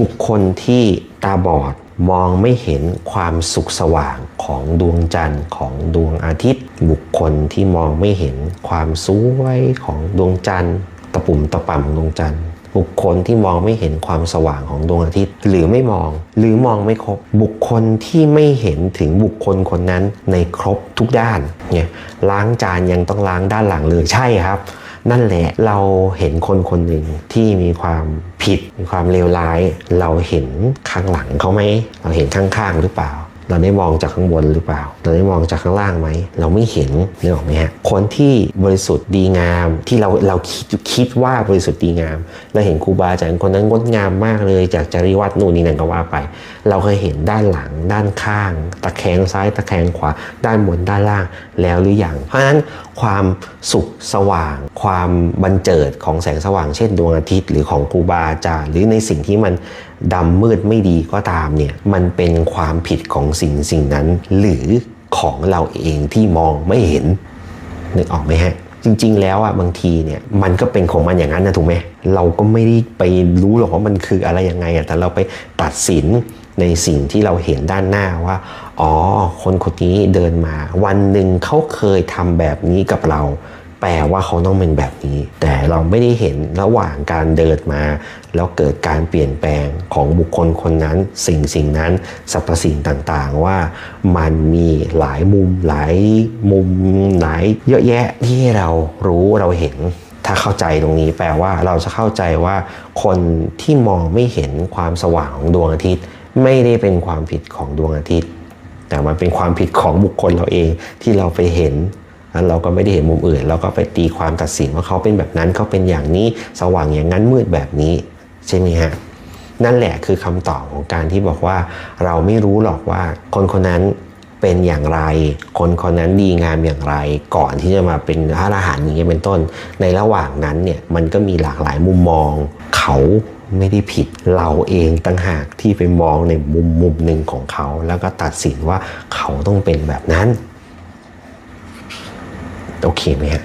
บุคคลที่ตาบอดมองไม่เห็นความสุขสว่างของดวงจันทร์ของดวงอาทิตย์ บุคคลที่มองไม่เห็นความสวยของดวงจันทร์ตะปุ่มตะป่ำดวงจันทร์บุคคลที่มองไม่เห็นความสว่างของดวงอาทิตย์ หรือไม่มองหรือมองไม่ครบ บุคคลที่ไม่เห็นถึงบุคคลคนนั้นในครบทุกด้านเนี่ยล้างจานยังต้องล้างด้านหลังเลยใช่ครับ นั่นแหละเราเห็นคนคนหนึ่งที่มีความผิดมีความเลวร้าย เราเห็นข้างหลังเขาไหมเราเห็นข้างๆหรือเปล่า เราได้มองจากข้างบนหรือเปล่า เราได้มองจากข้างล่างไหม เราไม่เห็นนึกออกไหมฮะ คนที่บริสุทธิ์ดีงามที่เราเราคิดคิดว่าบริสุทธิ์ดีงาม เราเห็นครูบาอาจารย์คนนั้นงดงามมากเลย จากจริวัตรนู่นนี่นั่นก็ว่าไป เราเคยเห็นด้านหลัง ด้านข้าง ตะแคงซ้ายตะแคงขวา ด้านบนด้านล่างแล้วหรือยัง เพราะฉะนั้นความสุขสว่าง ความบันเจิดของแสงสว่าง เช่นดวงอาทิตย์หรือของครูบาอาจารย์หรือในสิ่งที่มันดำมืดไม่ดีก็ตามเนี่ยมันเป็นความผิดของสิ่งสิ่งนั้น หรือของเราเองที่มองไม่เห็นนึกออกไหมฮะจริง ๆ แล้วอะบางทีเนี่ยมันก็เป็นของมันอย่างนั้นนะถูกไหมเราก็ไม่ได้ไปรู้หรอกว่ามันคืออะไรยังไงอะแต่เราไปตัดสินในสิ่งที่เราเห็นด้านหน้าว่า อ๋อ คนคนนี้เดินมา วันหนึ่งเขาเคยทำแบบนี้กับเรา แปลว่าเขาต้องเป็นแบบนี้ แต่เราไม่ได้เห็นระหว่างการเดินมา แล้วเกิดการเปลี่ยนแปลงของบุคคลคนนั้นสิ่งสิ่งนั้นสรรพสิ่งต่างๆ ว่ามันมีหลายมุมหลายมุมหลายเยอะแยะที่เรารู้เราเห็นถ้าเข้าใจตรงนี้แปลว่าเราจะเข้าใจว่าคนที่มองไม่เห็นความสว่างของดวงอาทิตย์ ไม่ได้เป็นความผิดของดวงอาทิตย์ แต่มันเป็นความผิดของบุคคลเราเองที่เราไปเห็น แล้วเราก็ไม่ได้เห็นมุมอื่น เราก็ไปตีความตัดสินว่าเขาเป็นแบบนั้นเขาเป็นอย่างนี้สว่างอย่างนั้นมืดแบบนี้ใช่ไหมฮะนั่นแหละคือคำตอบของการที่บอกว่า เราไม่รู้หรอกว่าคนคนนั้นเป็นอย่างไร คนคนนั้นดีงามอย่างไร ก่อนที่จะมาเป็นพระอรหันต์อย่างนี้เป็นต้น ในระหว่างนั้นเนี่ยมันก็มีหลากหลายมุมมอง เขาไม่ได้ผิดเราเองตั้งหากที่ไปมองในมุมมุมหนึ่งของเขา แล้วก็ตัดสินว่าเขาต้องเป็นแบบนั้น โอเคไหมฮะ